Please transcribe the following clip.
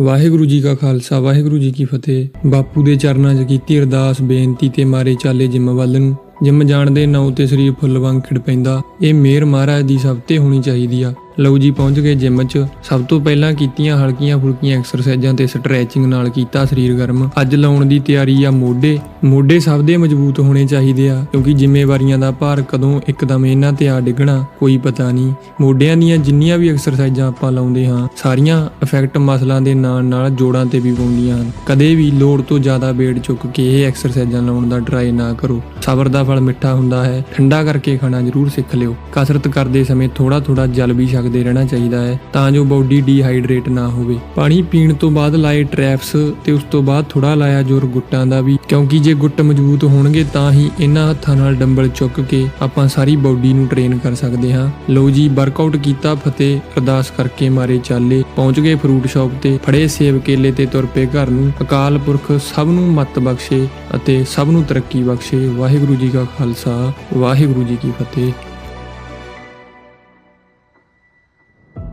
ਵਾਹਿਗੁਰੂ ਜੀ ਕਾ ਖਾਲਸਾ, ਵਾਹਿਗੁਰੂ ਜੀ ਕੀ ਫਤਿਹ। ਬਾਪੂ ਦੇ ਚਰਨਾਂ 'ਚ ਕੀਤੀ ਅਰਦਾਸ, ਬੇਨਤੀ ਤੇ ਮਾਰੇ ਚਾਲੇ ਜਿੰਮ ਵੱਲ ਨੂੰ। ਜਿੰਮ ਜਾਣ ਦੇ ਨਾਉ ਤੇ ਸਰੀਰ ਫੁੱਲ ਵਾਂਗ ਖਿੜ ਪੈਂਦਾ। ਇਹ ਮੇਰ ਮਹਾਰਾਜ ਦੀ ਸਭ ਤੇ ਹੋਣੀ ਚਾਹੀਦੀ ਆ। ਲਓ ਜੀ, ਪਹੁੰਚ ਗਏ ਜਿੰਮ 'ਚ। ਸਭ ਤੋਂ ਪਹਿਲਾਂ ਕੀਤੀਆਂ ਹਲਕੀਆਂ ਫੁਲਕੀਆਂ ਐਕਸਰਸਾਈਜ਼ਾਂ ਤੇ ਸਟ੍ਰੈਚਿੰਗ ਨਾਲ ਕੀਤਾ ਸਰੀਰ ਗਰਮ। ਅੱਜ ਲਾਉਣ ਦੀ ਤਿਆਰੀ ਆ ਮੋਢੇ। ਮੋਢੇ ਸਭ ਦੇ ਮਜ਼ਬੂਤ ਹੋਣੇ ਚਾਹੀਦੇ ਆ, ਕਿਉਂਕਿ ਜ਼ਿੰਮੇਵਾਰੀਆਂ ਦਾ ਭਾਰ ਕਦੋਂ ਇੱਕਦਮ ਇਹਨਾਂ ਤੇ ਆ ਡਿੱਗਣਾ, ਕੋਈ ਪਤਾ ਨਹੀਂ। ਮੋਢਿਆਂ ਦੀਆਂ ਜਿੰਨੀਆਂ ਵੀ ਐਕਸਰਸਾਈਜ਼ਾਂ ਆਪਾਂ ਲਾਉਂਦੇ ਹਾਂ, ਸਾਰੀਆਂ ਇਫੈਕਟ ਮਸਲਾਂ ਦੇ ਨਾਲ ਨਾਲ ਜੋੜਾਂ ਤੇ ਵੀ ਪਾਉਂਦੀਆਂ ਹਨ। ਕਦੇ ਵੀ ਲੋੜ ਤੋਂ ਜ਼ਿਆਦਾ weight ਚੁੱਕ ਕੇ ਇਹ ਐਕਸਰਸਾਈਜ਼ਾਂ ਲਾਉਣ ਦਾ ਟਰਾਈ ਨਾ ਕਰੋ। ਸਬਰ ਦਾ ਫਲ ਮਿੱਠਾ ਹੁੰਦਾ ਹੈ। ਠੰਡਾ ਕਰਕੇ ਖਾਣਾ ਜ਼ਰੂਰ ਸਿੱਖ ਲਿਓ। ਕਸਰਤ ਕਰਦੇ ਸਮੇਂ ਥੋੜਾ ਥੋੜਾ ਜਲ ਵੀ ਛਕਦੇ ਰਹਿਣਾ ਚਾਹੀਦਾ ਹੈ, ਤਾਂ ਜੋ ਬਾਡੀ ਡੀਹਾਈਡਰੇਟ ਨਾ ਹੋਵੇ। ਪਾਣੀ ਪੀਣ ਤੋਂ ਬਾਅਦ ਲਾਏ ਟ੍ਰੈਪਸ ਤੇ ਉਸ ਤੋਂ ਬਾਅਦ ਥੋੜਾ ਲਾਇਆ ਜ਼ੋਰ ਗੁੱਟਾਂ ਦਾ ਵੀ। ਕਿਉਂਕਿ ਜੇ ਗੁੱਟ ਮਜ਼ਬੂਤ ਹੋਣਗੇ, ਤਾਂ ਹੀ ਇਹਨਾਂ ਹੱਥਾਂ ਨਾਲ ਡੰਬਲ ਚੁੱਕ ਕੇ ਆਪਾਂ ਸਾਰੀ ਬਾਡੀ ਨੂੰ ਟ੍ਰੇਨ ਕਰ ਸਕਦੇ ਹਾਂ। ਲਓ ਜੀ ਵਰਕਆਊਟ ਕੀਤਾ, ਫਤਿਹ, ਅਰਦਾਸ ਕਰਕੇ ਮਾਰੇ ਚਾਲੇ, ਪਹੁੰਚ ਗਏ ਫਰੂਟ ਸ਼ਾਪ ਤੇ, ਫੜੇ ਸੇਬ ਕੇਲੇ ਤੇ ਤੁਰ ਪਏ ਘਰ ਨੂੰ। ਅਕਾਲ ਪੁਰਖ ਸਭ ਨੂੰ ਮੱਤ ਬਖਸ਼ੇ ਅਤੇ ਸਭ ਨੂੰ ਤਰੱਕੀ ਬਖਸ਼ੇ। ਵਾਹਿਗੁਰੂ ਜੀ ਕਾ ਖਾਲਸਾ, ਵਾਹਿਗੁਰੂ ਜੀ ਕੀ ਫਤਿਹ।